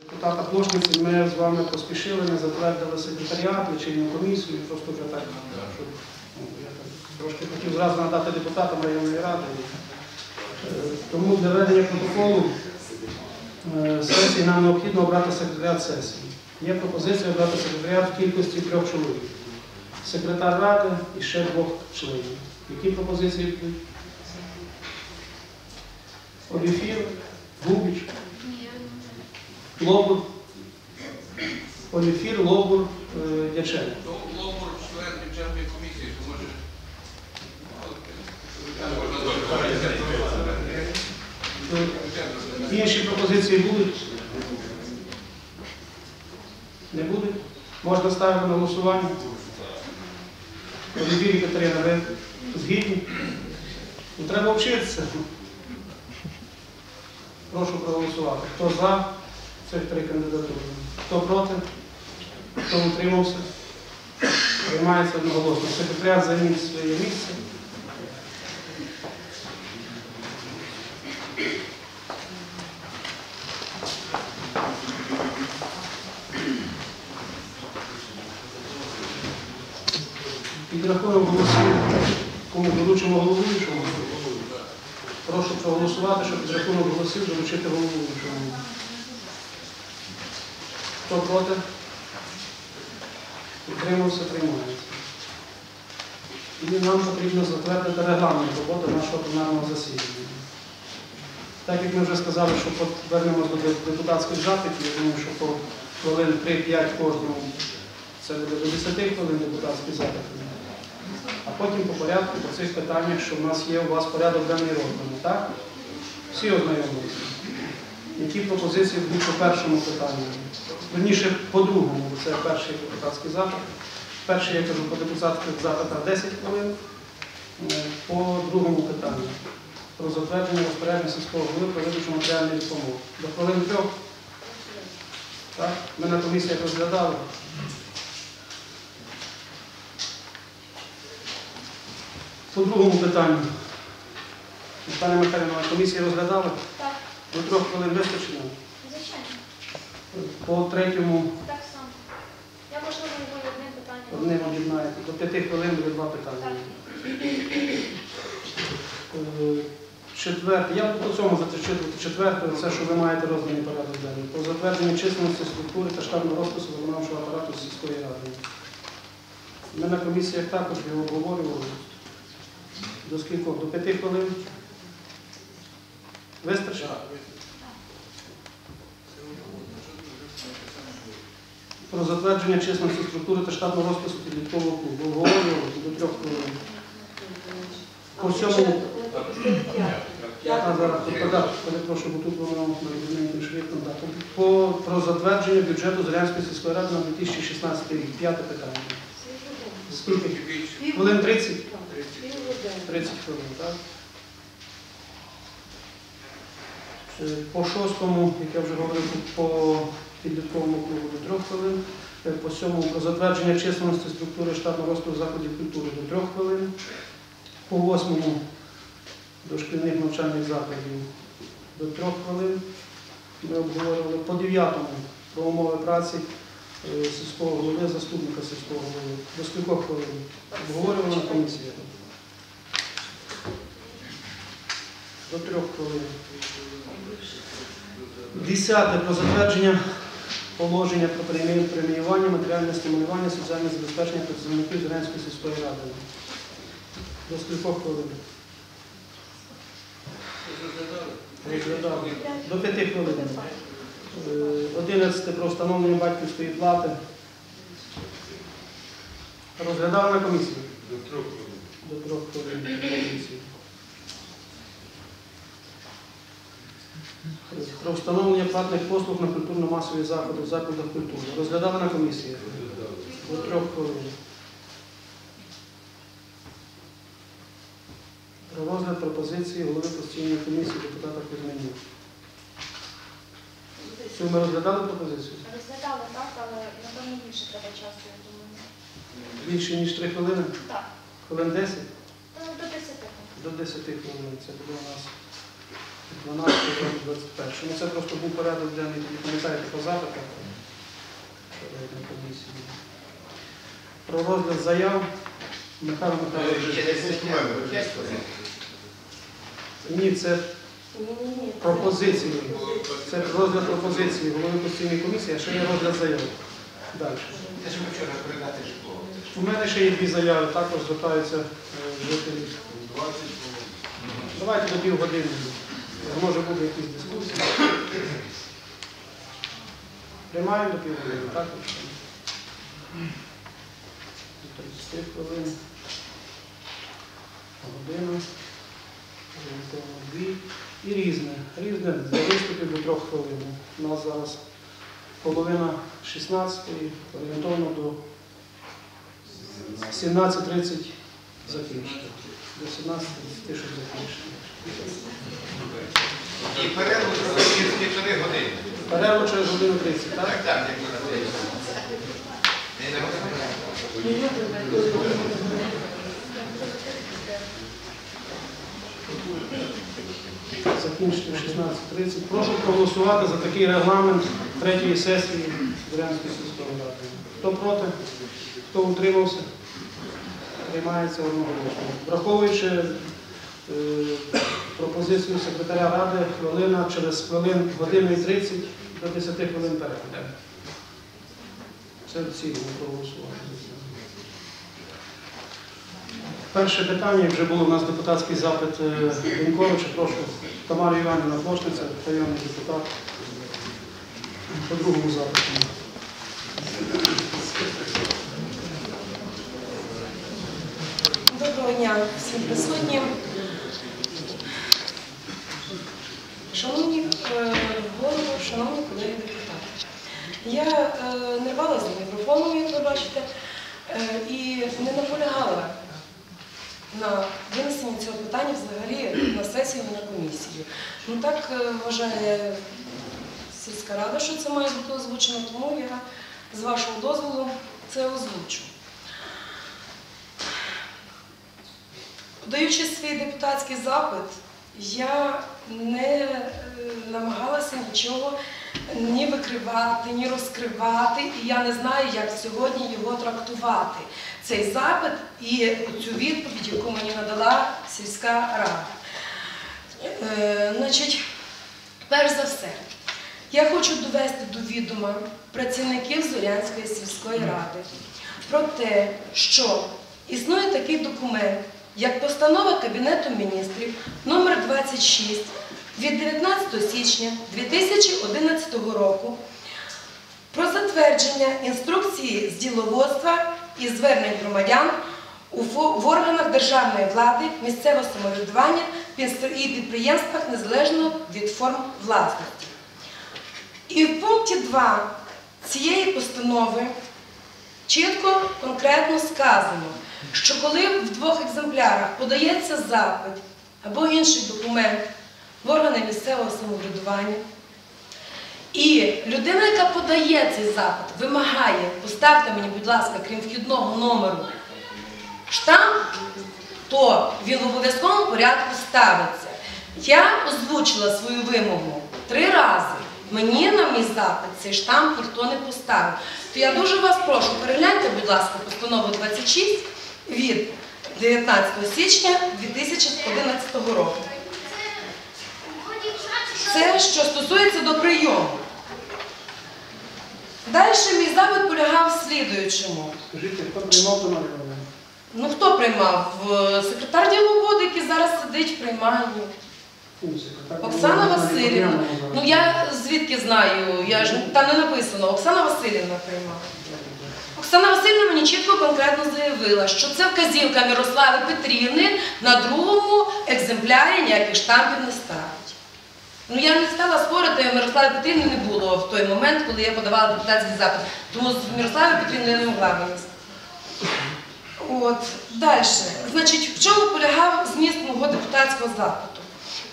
Депутата Плошниці ми з вами поспішили, не затвердили секретаріат, лічильну комісію, просто вже так, ну, я трошки хотів зразу надати депутатам районної ради. Е, Тому для ведення протоколу е, сесії нам необхідно обрати секретаріат сесії. Є пропозиція обрати секретаріат в кількості трьох чоловік. Секретар ради і ще двох членів. Які пропозиції? Обіфір, Губіч, Лобур, Оліфір, Лобур, е, Дяченко. Лобур член бюджетної комісії, то може. Е, Інші пропозиції будуть? Не будуть? Можна ставити на голосування? Олівірі Катерина, ви згідні? Ну, треба вчитися. Прошу проголосувати. Хто за цих три кандидатури? Хто проти? Хто утримався? Приймається одноголосно. Секретаріат займіть своє місце. Підрахунок голосів, кому доручимо головуючому. Прошу проголосувати, щоб підрахунок голосів доручити головуючому. Хто проти? Утримався, приймається. І нам потрібно затвердити регламент роботи нашого пленарного засідання. Так як ми вже сказали, що повернемося до депутатських запитів, я думаю, що по хвилин 3-5 кожному це буде до 10 хвилин депутатські запити. А потім по порядку по цих питаннях, що в нас є у вас порядок денний розданий, так? Всі ознайомилися. Які пропозиції будуть по першому питанню? Верніше, по другому, це перший депутатський запит. Перший, я кажу, по депутатських запитах 10 хвилин. Е, По другому питанню. Про затвердження розпорядження сільського голови про видачу матеріальної допомоги. До хвилин трьох. Так? Ми на комісіях розглядали. По другому питанню. Пане Михайло, на комісії розглядали? Так, До трьох хвилин вистачило. звичайно, По третьому так само. Я можливо його одним питанням. одним об'єднаєте. До п'яти хвилин буде два питання. Е, Четверте, я по цьому зачитувати. Четверте, це, що ви маєте розданий порядок денний. Про затвердження численності структури та штатного розпису виконавчого апарату сільської ради. Ми на комісіях також його обговорювали. До скількох? До п'яти хвилин? Вистачить? Про затвердження численності структури та штатного розпису підліткового клубу. Обговорювали до трьох хвилин. По всьому А зараз перепрошую, бо тут воно на шрифтом. так. Про затвердження бюджету Зорянської сільської ради на 2016 рік. П'яте питання. Скільки? Хвилин 30? 30 хвилин, так? Е, По шостому, як я вже говорив, по підлітковому клубу до трьох хвилин. Е, По сьомому про затвердження численності структури штатного розкладу закладів культури до трьох хвилин. По восьмому дошкільних навчальних закладів до трьох хвилин. Ми обговорювали по дев'ятому про умови праці е, сільського голови, заступника сільського голови. До скількох хвилин? Обговорювали на комісії. До трьох хвилин. Десяте про затвердження положення про преміювання, матеріальне стимулювання, соціальне забезпечення працівників Зеленської сільської ради. До скількох хвилин? Розглядали. До п'яти хвилин. Е, Одинадцяте про встановлення батьківської плати. Розглядали на комісії? До трьох хвилин. До трьох хвилин комісії. Про встановлення платних послуг на культурно-масові заходи в закладах культури. Розглядали на комісії? До трьох хвилин. Про розгляд пропозиції голови постійної комісії депутата Кузьменюк. Цю ми розглядали пропозицію? Розглядали так, але напевно більше треба часу, я думаю. Більше ніж три хвилини? Так, Хвилин 10? ну, до 10. До 10 хвилин. Це буде у нас 12 21. Ну, це просто був порядок денний, тоді пам'ятаєте по запитах на комісії. Про розгляд заяв Михайло Михайлович. Ні, це пропозиції. Це розгляд пропозиції голови постійної комісії, а ще є розгляд заяв. Далі. У мене ще є дві заяви, також звертаються е, жителі. Давайте до півгодини. Може бути якісь дискусії. Приймаємо до півгодини, так? До 30 хвилин. Годину. Дві. І різне. Різне для виступів до трьох хвилин. У нас зараз половина 16 орієнтовно до 17.30 закінчити. До 17.30, щоб закінчити. І перерву через півтори години. Перерву через годину 30, так? Так, так, як на те. Не на годину. Закінчити 16.30. Прошу проголосувати за такий регламент третьої сесії Брянської сільської ради. Хто проти? Хто утримався? Приймається одноголосно. Враховуючи пропозицію секретаря ради, хвилина через хвилин годину і 30 до 10 хвилин перегляд. Це цілому проголосувати. Перше питання, як вже було у нас депутатський запит е, Лінковича, прошу Тамара Іванівна Плошниця, районний депутат. По другому запиту. Доброго дня всім присутнім. Шановні е, голови, шановні колеги депутати. Я е, не рвалася з мікрофоном, як ви бачите, е, і не наполягала на винесенні цього питання взагалі на сесію, на комісію. Ну так вважає сільська рада, що це має бути озвучено, тому я з вашого дозволу це озвучу. Подаючи свій депутатський запит, я не е, намагалася нічого ні викривати, ні розкривати, і я не знаю, як сьогодні його трактувати. Цей запит і цю відповідь, яку мені надала сільська рада. Е, значить, перш за все, я хочу довести до відома працівників Зорянської сільської ради про те, що існує такий документ, як постанова Кабінету міністрів номер 26 від 19 січня 2011 року про затвердження інструкції з діловодства і звернень громадян в органах державної влади, місцевого самоврядування і підприємствах незалежно від форм власності. І в пункті 2 цієї постанови чітко, конкретно сказано, що коли в двох екземплярах подається запит або інший документ в органи місцевого самоврядування, і людина, яка подає цей запит, вимагає, поставте мені, будь ласка, крім вхідного номеру, штамп, то він в обов'язковому порядку ставиться. Я озвучила свою вимогу три рази. Мені на мій запит цей штамп ніхто не поставив. То я дуже вас прошу, перегляньте, будь ласка, постанову 26 від 19 січня 2011 року. Це що стосується до прийому. Далі мій запит полягав в слідуючому. Скажіть, хто приймав Тамара Іванівна? Ну хто приймав? В- Секретар діловоди, який зараз сидить секретар. Оксана Васильівна. Ну я звідки знаю? Я ж там не написано. Оксана Васильівна приймала. Оксана Васильівна мені чітко конкретно заявила, що це вказівка Мирослави Петрівни на другому екземплярі ніяких штампів не ставить. Ну я не стала спорити, Мирослави Петрівни не було в той момент, коли я подавала депутатський запит. Тому з Мирослави Петрівни не могла винести. От, далі. Значить, в чому полягав зміст мого депутатського запиту?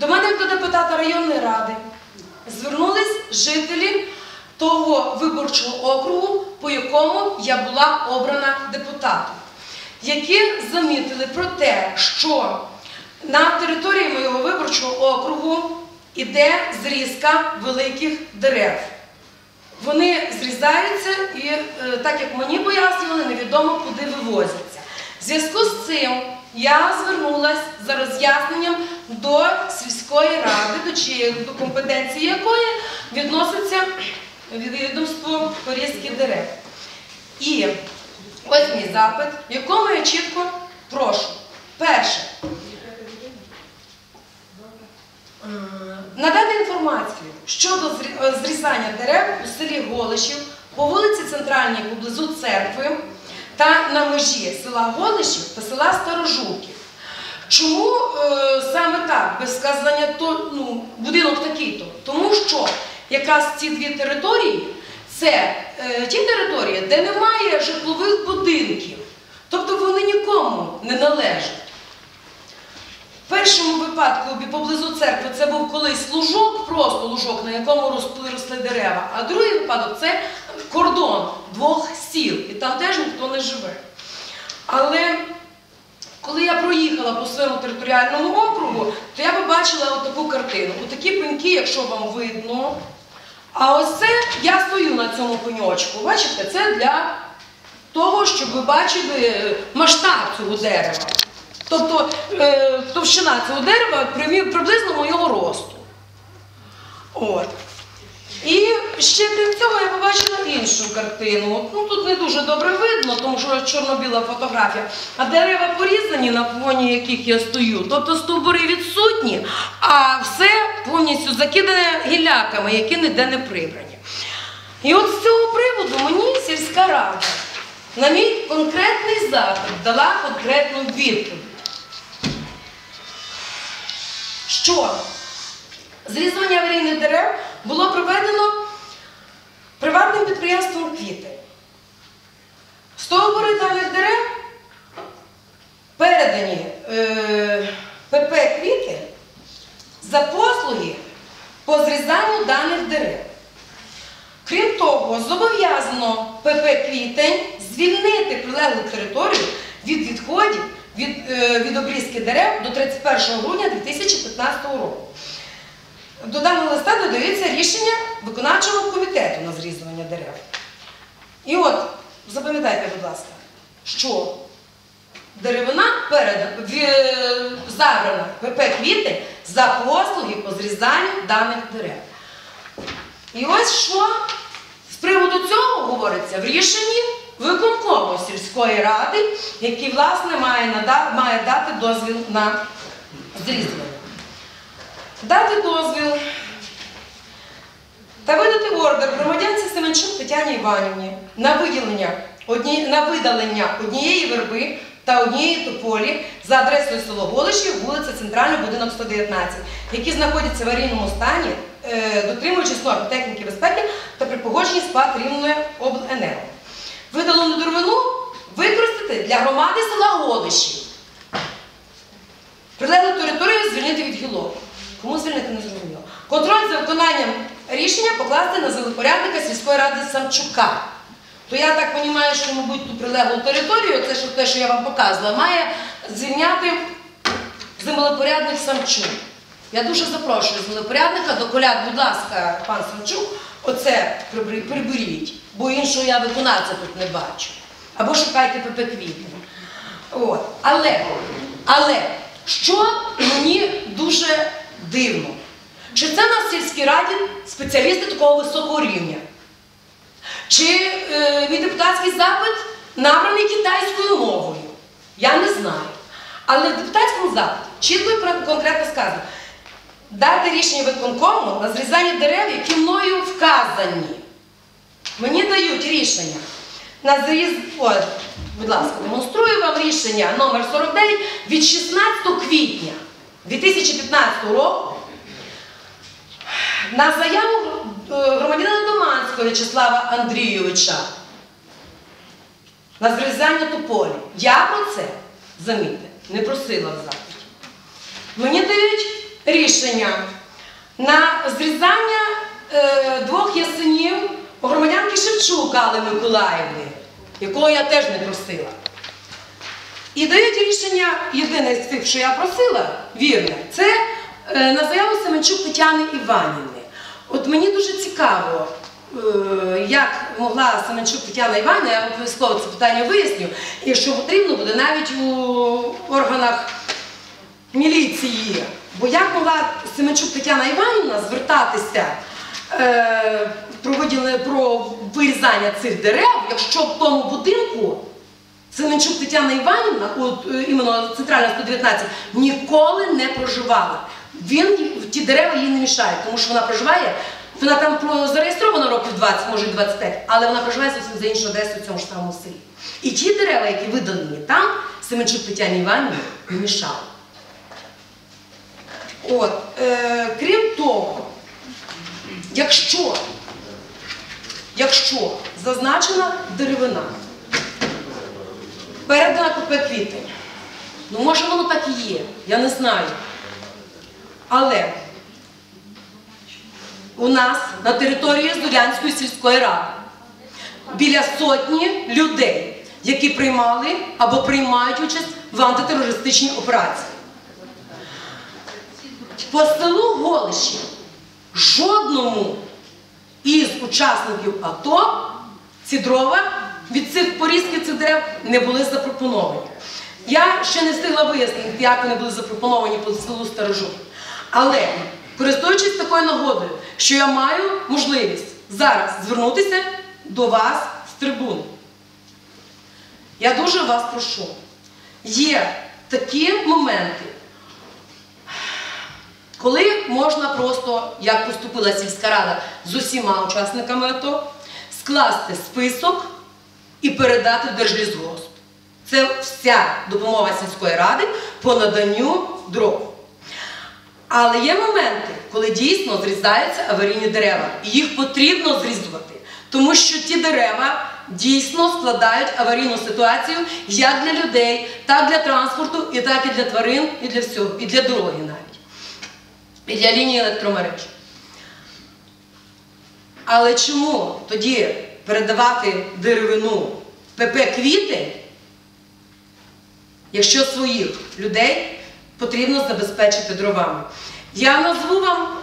До мене, до депутата районної ради, звернулись жителі того виборчого округу, по якому я була обрана депутатом, які замітили про те, що на території моєго виборчого округу іде зрізка великих дерев. Вони зрізаються і, е, так як мені пояснювали, невідомо куди вивозяться. В зв'язку з цим я звернулася за роз'ясненням до сільської ради, до чиєї до компетенції якої відноситься відомство порізки дерев. І ось мій запит, в якому я чітко прошу. Перше. Е, Надати інформацію щодо е, зрізання дерев у селі Голишів по вулиці Центральній поблизу церкви та на межі села Голишів та села Старожуків. Чому е, саме так, без сказання ну, будинок такий-то? Тому що якраз ці дві території це е, ті території, де немає житлових будинків. Тобто вони нікому не належать. В першому випадку поблизу церкви це був колись лужок, просто лужок, на якому росли, дерева. А другий випадок це кордон двох сіл, і там теж ніхто не живе. Але коли я проїхала по своєму територіальному округу, то я побачила таку картину. Отакі пеньки, якщо вам видно. А ось це я стою на цьому пеньочку. Бачите, це для того, щоб ви бачили е, масштаб цього дерева. Тобто е, товщина цього дерева приблизно моєго росту. От. І ще крім цього я побачила іншу картину. Ну тут не дуже добре видно, тому що чорно-біла фотографія. А дерева порізані, на фоні яких я стою. Тобто стовбури відсутні, а все повністю закидане гіляками, які ніде не прибрані. І от з цього приводу мені сільська рада на мій конкретний запит дала конкретну відповідь. Що зрізування аварійних дерев було проведено приватним підприємством квіти. Стовбури даних дерев передані е, ПП квіти за послуги по зрізанню даних дерев. Крім того, зобов'язано ПП Квітень звільнити прилеглу територію від відходів від, е, від обрізки дерев до 31 грудня 2015 року. До даного листа додається рішення виконавчого комітету на зрізування дерев. І от, запам'ятайте, будь ласка, що деревина передана, ві- забрана ПП квіти за послуги по зрізанню даних дерев. І ось що з приводу цього говориться в рішенні виконкому сільської ради, який, власне, має, має дати дозвіл на зрізування. Дати дозвіл та видати ордер громадянці Семенчук Тетяні Іванівні на виділення одні, на видалення однієї верби та однієї тополі за адресою село Голишів, вулиця Центральна, будинок 119, які знаходяться в аварійному стані, е, дотримуючись норм техніки безпеки та при погодженні ПАТ Рівної обленерго. Видалену деревину використати для громади села Голишів. Прилеглу територію звільнити від гілок. Кому звільнити не зрозуміло. Контроль за виконанням рішення покласти на землепорядника сільської ради Самчука. То я так розумію, що, мабуть, ту прилеглу територію, це що те, що я вам показувала, має звільняти землепорядник Самчук. Я дуже запрошую землепорядника до коляд, будь ласка, пан Самчук, оце приберіть, бо іншого я виконавця тут не бачу. Або шукайте ПП. Але, але, що мені дуже дивно, чи це на сільській раді спеціалісти такого високого рівня? Чи е, мій депутатський запит набраний китайською мовою? Я не знаю. Але в депутатському запиті чітко і конкретно сказано, дати рішення виконкому на зрізання дерев, які мною вказані. Мені дають рішення на зріз. От, будь ласка, демонструю вам рішення номер 49 від 16 квітня 2015 року на заяву е, громадянина Доманського В'ячеслава Андрійовича на зрізання тополі. Я про це, замітьте, не просила в запиті. Мені дають рішення на зрізання е, двох ясенів громадянки Шевчук Алли Миколаївни, якого я теж не просила. І дають рішення, єдине з тих, що я просила, вірне, це На заяву Семенчук Тетяни Іванівни. От мені дуже цікаво, е, як могла Семенчук Тетяна Іванівна, я обов'язково це питання виясню, якщо потрібно буде навіть у органах міліції. Бо як могла Семенчук Тетяна Іванівна звертатися е, про, вирізання цих дерев, якщо в тому будинку Семенчук Тетяна Іванівна, е, іменно центральна 119, ніколи не проживала. Він ті дерева їй не мішають, тому що вона проживає. Вона там зареєстрована років 20, може 25, але вона проживає зовсім за іншу адресу в цьому ж самому селі. І ті дерева, які видалені там, Семенчук Тетяні Іванівні не мішали. От, е, крім того, якщо, якщо зазначена деревина, передана КП квітень, ну може воно так і є, я не знаю. Але у нас на території Зорянської сільської ради біля сотні людей, які приймали або приймають участь в антитерористичній операції. По селу Голиші жодному із учасників АТО ці дрова від цих порізків цих дерев не були запропоновані. Я ще не встигла вияснити, як вони були запропоновані по селу Сторожук. Але, користуючись такою нагодою, що я маю можливість зараз звернутися до вас з трибуни. Я дуже вас прошу. Є такі моменти, коли можна просто, як поступила сільська рада з усіма учасниками АТО, скласти список і передати в. Це вся допомога сільської ради по наданню дров. Але є моменти, коли дійсно зрізаються аварійні дерева. І їх потрібно зрізувати, тому що ті дерева дійсно складають аварійну ситуацію як для людей, так для транспорту, і так і для тварин, і для всього, і для дороги навіть і для лінії електромереж. Але чому тоді передавати деревину ПП квітень, якщо своїх людей потрібно забезпечити дровами? Я назву вам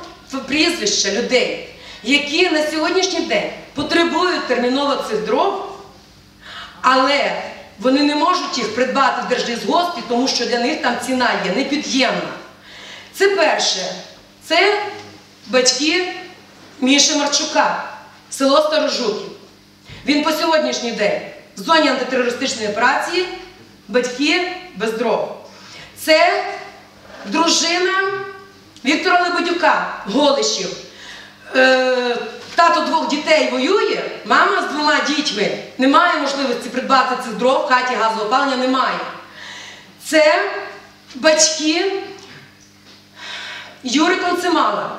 прізвища людей, які на сьогоднішній день потребують терміново цих дров, але вони не можуть їх придбати в Держлісгоспі, тому що для них там ціна є непід'ємна. Це перше. Це батьки Міші Марчука, село Старожуків. Він по сьогоднішній день в зоні антитерористичної операції батьки без дров. Це дружина Віктора Лебедюка, Голишів. Е, тато двох дітей воює, мама з двома дітьми. Немає можливості придбати цих дров, хаті газового опалення немає. Це батьки Юри Концемала.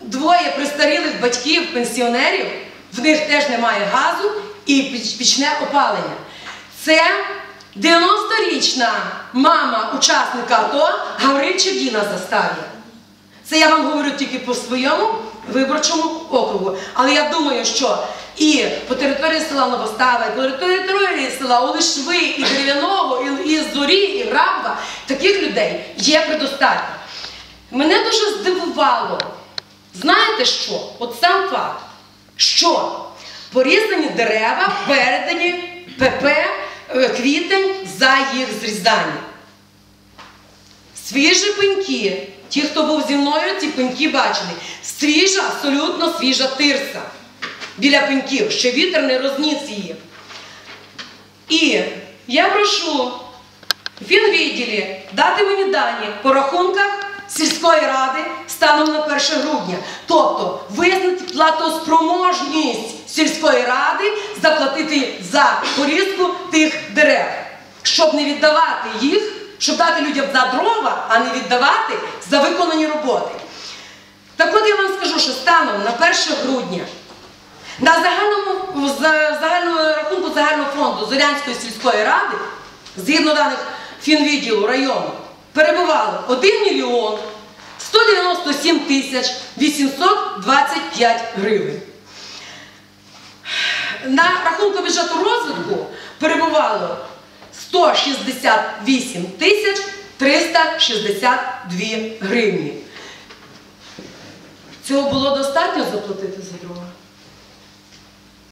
Двоє престарілих батьків, пенсіонерів, в них теж немає газу і пічне опалення. Це 90-річна мама учасника АТО Гаврильчик Діна Застав'я. Це я вам говорю тільки по своєму виборчому округу. Але я думаю, що і по території села Новостава, і по території села Олешви, і Дерев'яного, і, і Зорі, і Грабва, таких людей є предостатньо. Мене дуже здивувало, знаєте що? От сам факт, що порізані дерева передані ПП е, квітень за їх зрізання. Свіжі пеньки, ті, хто був зі мною, ці пеньки бачили. Свіжа, абсолютно свіжа тирса біля пеньків, ще вітер не розніс її. І я прошу Фінвідділі дати мені дані по рахунках сільської ради станом на 1 грудня. Тобто визнати платоспроможність сільської ради заплатити за порізку тих дерев, щоб не віддавати їх, щоб дати людям за дрова, а не віддавати за виконані роботи. Так от я вам скажу, що станом на 1 грудня на загальному загальному рахунку загального фонду Зорянської сільської ради, згідно даних фінвідділу району, перебувало 1 мільйон 197 тисяч 825 гривень. На рахунку бюджету розвитку перебувало 168 тисяч 362 гривні. Цього було достатньо заплатити за дрова?